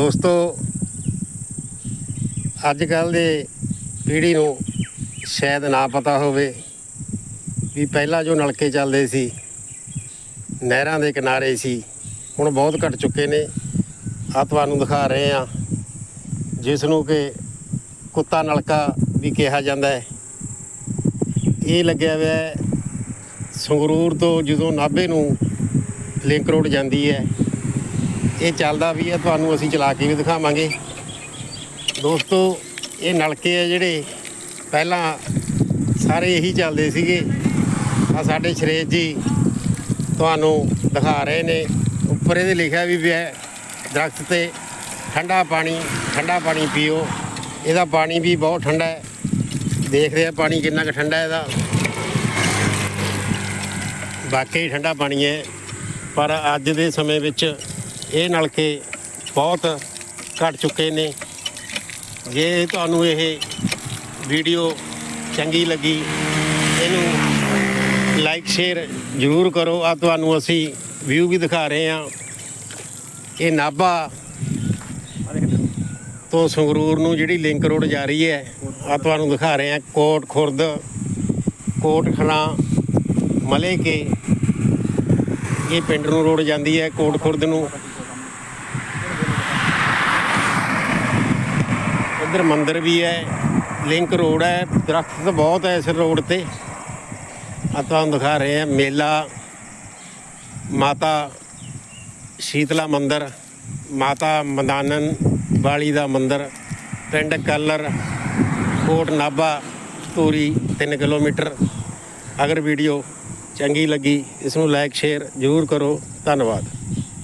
ਦੋਸਤੋ ਅੱਜ ਕੱਲ ਦੇ ਪੀੜ੍ਹੀ ਨੂੰ ਸ਼ਾਇਦ ਨਾ ਪਤਾ ਹੋਵੇ ਵੀ ਪਹਿਲਾਂ ਜੋ ਨਲਕੇ ਚੱਲਦੇ ਸੀ, ਨਹਿਰਾਂ ਦੇ ਕਿਨਾਰੇ ਸੀ, ਹੁਣ ਬਹੁਤ ਘਟ ਚੁੱਕੇ ਨੇ। ਆ ਤੁਹਾਨੂੰ ਦਿਖਾ ਰਹੇ ਆ ਜਿਸ ਨੂੰ ਕਿ ਕੁੱਤਾ ਨਲਕਾ ਵੀ ਕਿਹਾ ਜਾਂਦਾ ਹੈ। ਇਹ ਲੱਗਿਆ ਹੋਇਆ ਸੰਗਰੂਰ ਤੋਂ ਜਦੋਂ ਨਾਭੇ ਨੂੰ ਲਿੰਕ ਰੋਡ ਜਾਂਦੀ ਹੈ ਇਹ ਚੱਲਦਾ ਵੀ ਹੈ ਤੁਹਾਨੂੰ ਅਸੀਂ ਚਲਾ ਕੇ ਵੀ ਦਿਖਾਵਾਂਗੇ। ਦੋਸਤੋ ਇਹ ਨਲਕੇ ਆ ਜਿਹੜੇ ਪਹਿਲਾਂ ਸਾਰੇ ਇਹੀ ਚੱਲਦੇ ਸੀਗੇ। ਆ ਸਾਡੇ ਸ਼ਰੇਜ ਜੀ ਤੁਹਾਨੂੰ ਦਿਖਾ ਰਹੇ ਨੇ। ਉੱਪਰ ਇਹਦੇ ਲਿਖਿਆ ਵੀ ਪਿਆ ਹੈ, ਦਰਖਤ ਤੇ ਠੰਡਾ ਪਾਣੀ ਠੰਡਾ ਪਾਣੀ ਪੀਓ। ਇਹਦਾ ਪਾਣੀ ਵੀ ਬਹੁਤ ਠੰਡਾ ਹੈ। ਦੇਖਦੇ ਆ ਪਾਣੀ ਕਿੰਨਾ ਕੁ ਠੰਡਾ ਇਹਦਾ। ਵਾਕਈ ਠੰਡਾ ਪਾਣੀ ਹੈ। ਪਰ ਅੱਜ ਦੇ ਸਮੇਂ ਵਿੱਚ ਇਹ ਨਲਕੇ ਬਹੁਤ ਘਟ ਚੁੱਕੇ ਨੇ। ਜੇ ਤੁਹਾਨੂੰ ਇਹ ਵੀਡੀਓ ਚੰਗੀ ਲੱਗੀ, ਇਹਨੂੰ ਲਾਈਕ ਸ਼ੇਅਰ ਜ਼ਰੂਰ ਕਰੋ। ਆ ਤੁਹਾਨੂੰ ਅਸੀਂ ਵਿਊ ਵੀ ਦਿਖਾ ਰਹੇ ਹਾਂ। ਇਹ ਨਾਭਾ ਤੋਂ ਸੰਗਰੂਰ ਨੂੰ ਜਿਹੜੀ ਲਿੰਕ ਰੋਡ ਜਾ ਰਹੀ ਹੈ ਆ ਤੁਹਾਨੂੰ ਦਿਖਾ ਰਹੇ ਹਾਂ। ਕੋਟ ਖੁਰਦ ਕੋਟਖਣਾ ਮਲੇ ਕੇ ਇਹ ਪਿੰਡ ਨੂੰ ਰੋਡ ਜਾਂਦੀ ਹੈ ਕੋਟ ਖੁਰਦ ਨੂੰ। ਇੱਧਰ ਮੰਦਿਰ ਵੀ ਹੈ ਲਿੰਕ ਰੋਡ ਹੈ, ਦਰਖਤ ਤਾਂ ਬਹੁਤ ਹੈ ਇਸ ਰੋਡ ਤੇ। ਆ ਤੁਹਾਨੂੰ ਦਿਖਾ ਰਹੇ ਹਾਂ, ਮੇਲਾ, ਮਾਤਾ ਸ਼ੀਤਲਾ ਮੰਦਿਰ, ਮਾਤਾ ਮਦਾਨਨ ਵਾਲੀ ਦਾ ਮੰਦਿਰ, ਪਿੰਡ ਕਲਰ, ਕੋਟ ਨਾਭਾ, ਧੂਰੀ 3 ਕਿਲੋਮੀਟਰ। ਅਗਰ ਵੀਡੀਓ ਚੰਗੀ ਲੱਗੀ, ਇਸ ਨੂੰ ਲਾਈਕ ਸ਼ੇਅਰ ਜ਼ਰੂਰ ਕਰੋ। ਧੰਨਵਾਦ।